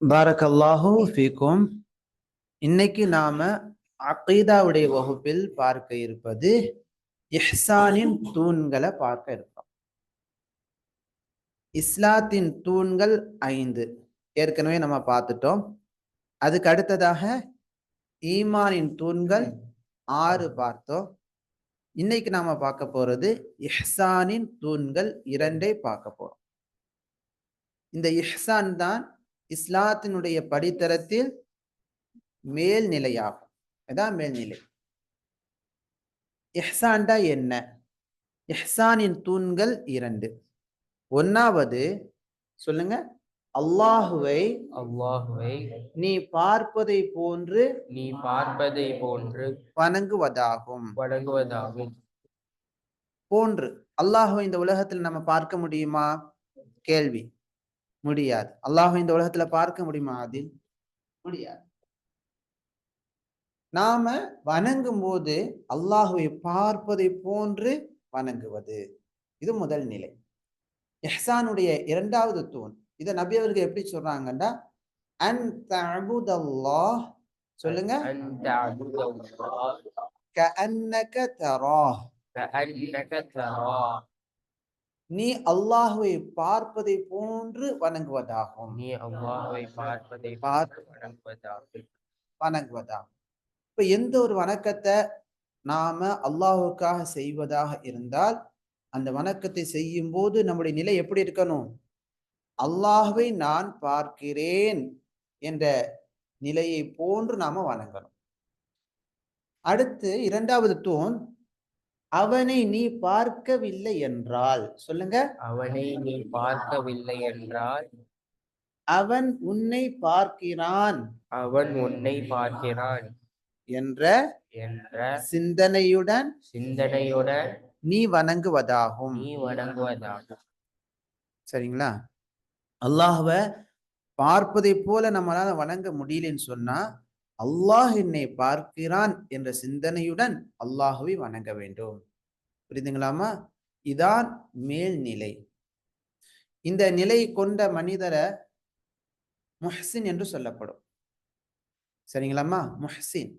பாரக்கல்லாஹு ஃபீக்கும். இன்னைக்கு நாம அகீதாவுடைய வகுப்பில் பார்க்க இருப்பது இஹ்சானின் தூண்களை பார்க்க இருக்கோம் இஸ்லாத்தின் தூண்கள் ஐந்து. ஏற்கனவே நம்ம பார்த்துட்டோம். அதுக்கு அடுத்ததாக ஈமானின் தூண்கள் ஆறு பார்த்தோம். இன்னைக்கு நாம பார்க்க போறது இஹ்சானின் தூண்கள் இரண்டை பார்க்க போறோம். இந்த இஹ்சான் தான் இஸ்லாத்தினுடைய படித்தரத்தில் மேல்நிலையாகும். அதான் மேல்நிலை. இஹ்சான்டா என்ன? இஹ்சானின் தூண்கள் இரண்டு. ஒன்னாவது சொல்லுங்க. அல்லாஹுவை அல்லாஹுவை நீ பார்ப்பதை போன்று நீ பார்ப்பதை போன்று வணங்குவதாகும். வழங்குவதாகும் போன்று. அல்லாஹுவை இந்த உலகத்தில் நம்ம பார்க்க முடியுமா? கேள்வி. முடியாது. அல்லாஹ் இந்த உலகத்துல பார்க்க முடியுமா அதில் முடியாது. நாம வணங்கும் போது அல்லாஹுவை பார்ப்பதை போன்று வணங்குவது. இது முதல் நிலை. எஹ்சானுடைய இரண்டாவது தூண். இதை நபி அவர்கள் எப்படி சொல்றாங்கன்னா அன் சொல்லுங்க. கஅன்னக தராஹ் கஅன்னக தராஹ் நீ அல்லாஹுவை பார்ப்பதை போன்று வணங்குவதாகும். நீ அல்லாஹ்வை பார்ப்பதை பார்த்து வணங்குவதாகும். வணங்குவதாகும். இப்ப எந்த ஒரு வணக்கத்தை நாம அல்லாஹுக்காக செய்வதாக இருந்தால் அந்த வணக்கத்தை செய்யும் போது நம்முடைய நிலை எப்படி இருக்கணும்? அல்லாஹுவை நான் பார்க்கிறேன் என்ற நிலையை போன்று நாம வணங்கணும். அடுத்து இரண்டாவது தூண் அவனை நீ பார்க்கவில்லை என்றால். சொல்லுங்க. அவனை நீ பார்க்கவில்லை என்றால். அவன் உன்னை பார்க்கிறான். அவன் உன்னை பார்க்கிறான். என்ற என்ற சிந்தனையுடன் சிந்தனையுடன் நீ வணங்குவதாகும். நீ வணங்குவதாகும். சரிங்களா? அல்லாஹ்வ பார்ப்பதை போல நம்மளால வணங்க முடியலன்னு சொன்னா அல்லாஹ் என்னை பார்க்கிறான் என்ற சிந்தனையுடன் அல்லாஹுவை வணங்க வேண்டும். புரியுதுங்களாமா இதான் மேல்நிலை இந்த நிலை கொண்ட மனிதரை முஹ்சின் என்று சொல்லப்படும். சரிங்களாம்மா முஹ்சின்.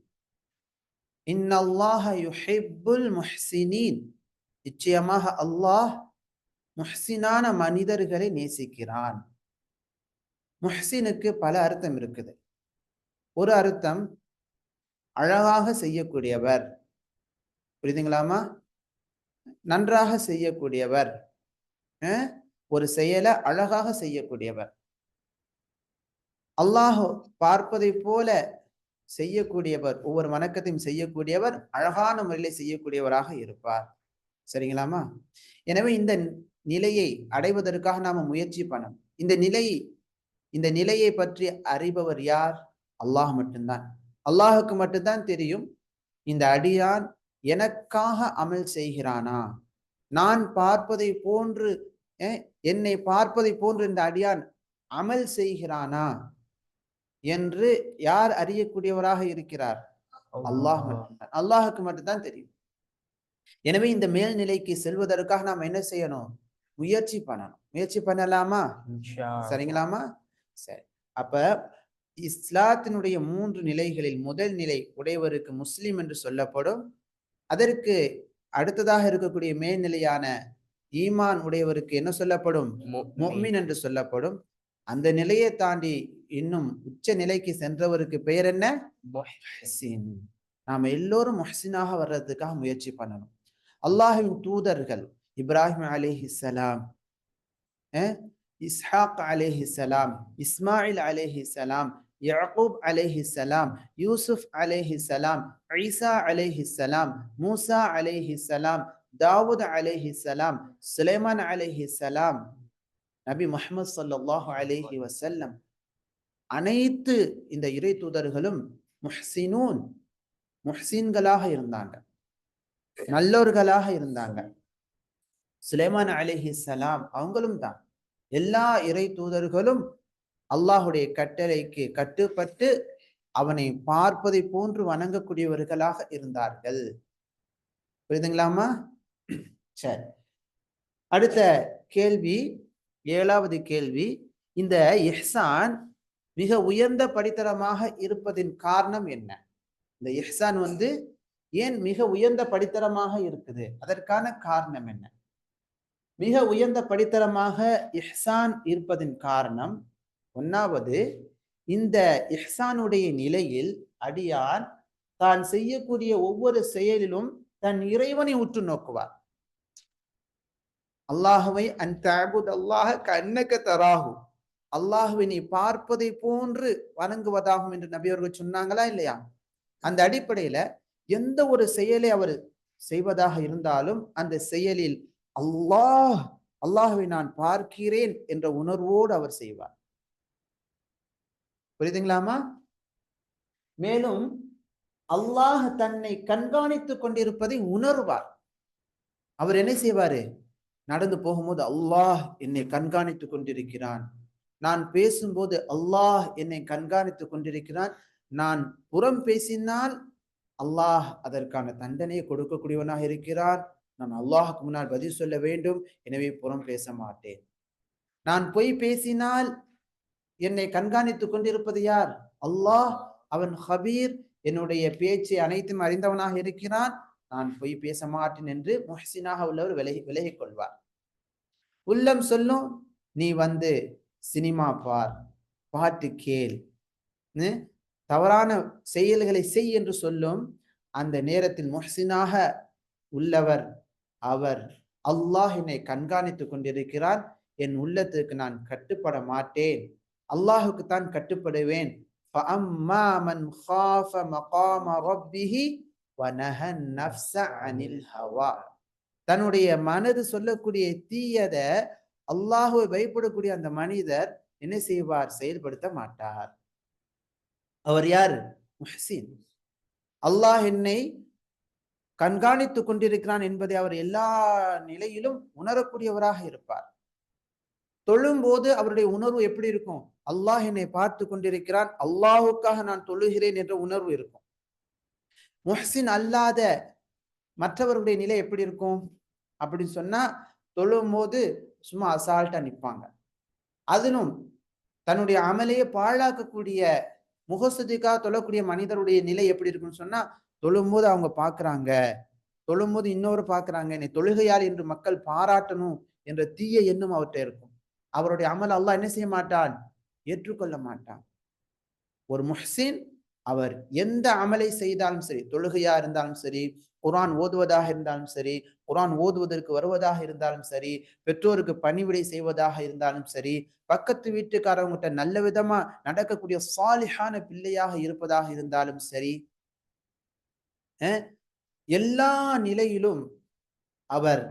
இன்னல்லாஹ யுஹிப்புல் முஹ்சினின். நிச்சயமாக அல்லாஹ் முஹ்சினான மனிதர்களை நேசிக்கிறான். முஹ்சினுக்கு பல அர்த்தம் இருக்குது. ஒரு அர்த்தம் அழகாக செய்யக்கூடியவர். புரியுதுங்களாமா நன்றாக செய்யக்கூடியவர். ஒரு செயலை அழகாக செய்யக்கூடியவர். அல்லாஹ் பார்ப்பதை போல செய்யக்கூடியவர் ஒவ்வொரு வணக்கத்தையும் செய்யக்கூடியவர் அழகான முறையில் செய்யக்கூடியவராக இருப்பார். சரிங்களாமா எனவே இந்த நிலையை அடைவதற்காக நாம முயற்சி பண்ணணும். இந்த நிலை இந்த நிலையை பற்றி அறிபவர் யார்? அல்லாஹ் மட்டும்தான். அல்லாஹுக்கு மட்டும்தான் தெரியும் இந்த அடியான் எனக்காக அமல் செய்கிறானா? நான் பார்ப்பதை போன்று என்னை பார்ப்பதை போன்று இந்த அடியான் அமல் செய்கிறானா? என்று யார் அறியக்கூடியவராக இருக்கிறார்? அல்லாஹ். மட்டும்தான். அல்லாஹுக்கு மட்டும்தான் தெரியும். எனவே இந்த மேல்நிலைக்கு செல்வதற்காக நாம் என்ன செய்யணும்? முயற்சி பண்ணணும். முயற்சி பண்ணலாமா? சரிங்களாமா? சரி. அப்ப இஸ்லாத்தினுடைய மூன்று நிலைகளில் முதல் நிலை உடையவருக்கு முஸ்லிம் என்று சொல்லப்படும். அதற்கு அடுத்ததாக இருக்கக்கூடிய மேல்நிலையான ஈமான் உடையவருக்கு என்ன சொல்லப்படும். முஃமின் என்று சொல்லப்படும். அந்த நிலையை தாண்டி இன்னும் உச்ச நிலைக்கு சென்றவருக்கு பெயர் என்ன? நாம எல்லோரும் முஹ்சினாக வர்றதுக்காக முயற்சி பண்ணணும். அல்லாஹ்வின் தூதர்கள் இப்ராஹிம் அலைஹிஸ்ஸலாம் அஹ், இஸ்ஹாக் அலைஹிஸ்ஸலாம் இஸ்மாயில் அலைஹிஸ்ஸலாம் யாக்கூப் சலாம் யூசுப் அலைஹிஸ்ஸலாம் ஈசா அலைஹிஸ்ஸலாம் மூசா அலைஹிஸ்ஸலாம் தாவூத் அலைஹிஸ்ஸலாம் சுலைமான் சலாம் நபி முஹமது சல்லாஹு அலேஹி வசல்லம் அனைத்து இந்த இறை தூதர்களும் முஹ்சினூன் முஹ்சின்களாக இருந்தாங்க. நல்லோர்களாக இருந்தாங்க. சுலைமான் அலைஹி சலாம் அவங்களும் தான். எல்லா இறை தூதர்களும் அல்லாஹுடைய கட்டளைக்கு கட்டுப்பட்டு அவனை பார்ப்பதை போன்று வணங்கக்கூடியவர்களாக இருந்தார்கள். புரியுதுங்களாமா சரி. அடுத்த கேள்வி ஏழாவது கேள்வி. இந்த இஹ்சான் மிக உயர்ந்த படித்தரமாக இருப்பதின் காரணம் என்ன? இந்த இஹ்சான் வந்து ஏன் மிக உயர்ந்த படித்தரமாக இருக்குது? அதற்கான காரணம் என்ன? மிக உயர்ந்த படித்தரமாக இஹ்சான் இருப்பதின் காரணம் ஒன்னாவது இந்த இஹ்சானுடைய நிலையில் அடியான் தான் செய்யக்கூடிய ஒவ்வொரு செயலிலும் தன் இறைவனை உற்று நோக்குவார். அல்லாஹுவை அந்த அல்லாஹ கண்ணக்க தராகு அல்லாஹுவை நீ பார்ப்பதை போன்று வணங்குவதாகும் என்று நபி அவர்கள் சொன்னாங்களா இல்லையா? அந்த அடிப்படையில எந்த ஒரு செயலை அவர் செய்வதாக இருந்தாலும் அந்த செயலில் அல்லாஹ் அல்லாஹுவை நான் பார்க்கிறேன் என்ற உணர்வோடு அவர் செய்வார். புரியுதுங்களாமா மேலும் அல்லாஹ் தன்னை கண்காணித்துக் கொண்டிருப்பதை உணர்வார். அவர் என்ன செய்வாரு? நடந்து போகும்போது அல்லாஹ் என்னை கண்காணித்துக் கொண்டிருக்கிறான். நான் பேசும்போது அல்லாஹ் என்னை கண்காணித்துக் கொண்டிருக்கிறான். நான் புறம் பேசினால் அல்லாஹ் அதற்கான தண்டனையை கொடுக்கக்கூடியவனாக இருக்கிறான் நான் அல்லாஹுக்கு முன்னால் பதில் சொல்ல வேண்டும். எனவே புறம் பேச மாட்டேன். நான் பொய் பேசினால் என்னை கண்காணித்துக் கொண்டிருப்பது யார்? அல்லாஹ் அவன் ஹபீர். என்னுடைய பேச்சை அனைத்தும் அறிந்தவனாக இருக்கிறான். நான் பொய் பேச மாட்டேன் என்று முஹசினாக உள்ளவர் விலகி விலகிக் கொள்வார். உள்ளம் சொல்லும் நீ வந்து சினிமா பார் பாட்டு கேள். தவறான செயல்களை செய் என்று சொல்லும் அந்த நேரத்தில் முஹசினாக உள்ளவர் அவர் அல்லாஹ் என்னை கண்காணித்துக் கொண்டிருக்கிறான் என் உள்ளத்துக்கு நான் கட்டுப்பட மாட்டேன். அல்லாஹுக்கு தான் கட்டுப்படுவேன் தன்னுடைய மனது சொல்லக்கூடிய தீயத அல்லாஹுவை பயப்படக்கூடிய அந்த மனிதர் என்ன செய்வார்? செயல்படுத்த மாட்டார். அவர் யார்? முஹசின். அல்லாஹ் என்னை கண்காணித்துக் கொண்டிருக்கிறான் என்பதை அவர் எல்லா நிலையிலும் உணரக்கூடியவராக இருப்பார். தொழும்போது அவருடைய உணர்வு எப்படி இருக்கும்? அல்லாஹ் என்னை பார்த்து கொண்டிருக்கிறான். அல்லாஹுக்காக நான் தொழுகிறேன் என்ற உணர்வு இருக்கும். முஹ்சின் அல்லாத மற்றவர்களுடைய நிலை எப்படி இருக்கும்? அப்படின்னு சொன்னா தொழும்போது சும்மா அசால்ட்டா நிற்பாங்க அதிலும் தன்னுடைய அமலையே பாழாக்கக்கூடிய முகசதிக்காக தொழக்கூடிய மனிதருடைய நிலை எப்படி இருக்குன்னு சொன்னா தொழும்போது அவங்க பாக்குறாங்க தொழும்போது இன்னொரு பாக்குறாங்க என்னை தொழுகையால் என்று மக்கள் பாராட்டணும் என்ற தீய எண்ணம் அவர்கிட்ட இருக்கும். அவருடைய அமல் அல்லாஹ் என்ன செய்ய மாட்டான்? ஏற்றுக்கொள்ள மாட்டான். ஒரு முஹ்சின் அவர் எந்த அமலை செய்தாலும் சரி தொழுகையா இருந்தாலும் சரி குரான் ஓதுவதாக இருந்தாலும் சரி குரான் ஓதுவதற்கு வருவதாக இருந்தாலும் சரி பெற்றோருக்கு பணிவிடை செய்வதாக இருந்தாலும் சரி பக்கத்து வீட்டுக்காரவங்கிட்ட நல்ல விதமா நடக்கக்கூடிய சாலிஹான பிள்ளையாக இருப்பதாக இருந்தாலும் சரி அஹ், எல்லா நிலையிலும் அவர்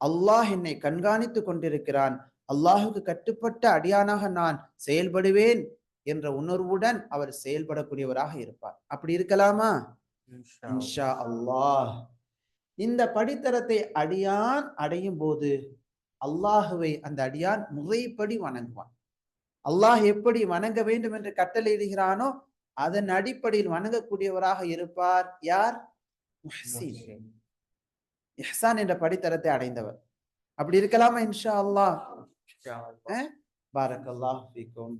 அல்லாஹ் என்னை கண்காணித்துக் கொண்டிருக்கிறான். அல்லாஹுக்கு கட்டுப்பட்ட அடியானாக நான் செயல்படுவேன் என்ற உணர்வுடன் அவர் செயல்படக்கூடியவராக இருப்பார். அப்படி இருக்கலாமா? இன்ஷா அல்லாஹ். இந்த படித்தரத்தை அடியான் அடையும் போது அல்லாஹுவை அந்த அடியான் முறைப்படி வணங்குவான். அல்லாஹ் எப்படி வணங்க வேண்டும் என்று கட்டளையிடுகிறானோ அதன் அடிப்படையில் வணங்கக்கூடியவராக இருப்பார் யார். இஹ்சான் என்ற படித்தரத்தை அடைந்தவர். அப்படி இருக்கலாமா இன்ஷா அல்லாஹ்? இன்ஷா அல்லாஹ். பாரக் அல்லாஹ் ஃபீக்கும்